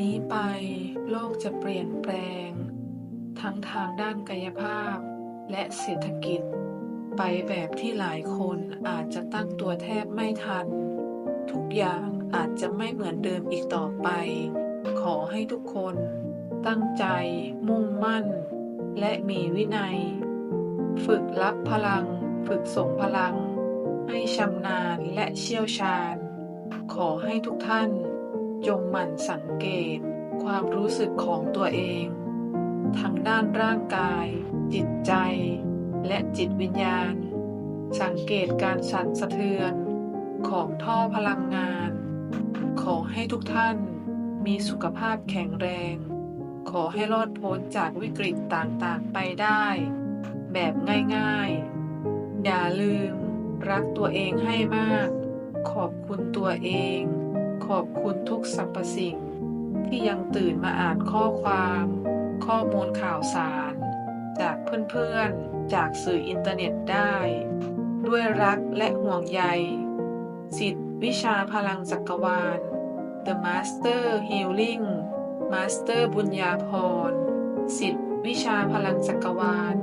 นี้ไป โลกจะเปลี่ยนแปลง ทั้งทางด้านกายภาพ และเศรษฐกิจ ไปแบบที่หลายคนอาจจะตั้งตัวแทบไม่ทัน ทุกอย่างอาจจะไม่เหมือนเดิมอีกต่อไป ขอให้ทุกคนตั้งใจมุ่งมั่น และมีวินัย ฝึกรับพลัง ฝึกส่งพลัง ให้ชำนาญและเชี่ยวชาญ ขอให้ทุกท่าน จงหมั่นสังเกต ความรู้สึกของตัวเอง ทั้งด้านร่างกาย จิตใจ และจิตวิญญาณ สังเกตการสั่นสะเทือนของท่อพลังงาน ขอให้ทุกท่านมีสุขภาพแข็งแรง ขอให้รอดพ้นจากวิกฤตต่างๆไปได้ แบบง่ายๆ อย่าลืมรักตัวเองให้มาก ขอบคุณตัวเอง ขอบคุณทุกสรรพสิ่ง ที่ยังตื่นมาอ่านข้อความ ข้อมูลข่าวสาร จากเพื่อนๆ จากสื่ออินเทอร์เน็ตได้ ด้วยรักและห่วงใย สิทธิวิชาพลังจักรวาล The Master Healing Master บุญญาพร สิทธิวิชาพลังจักรวาล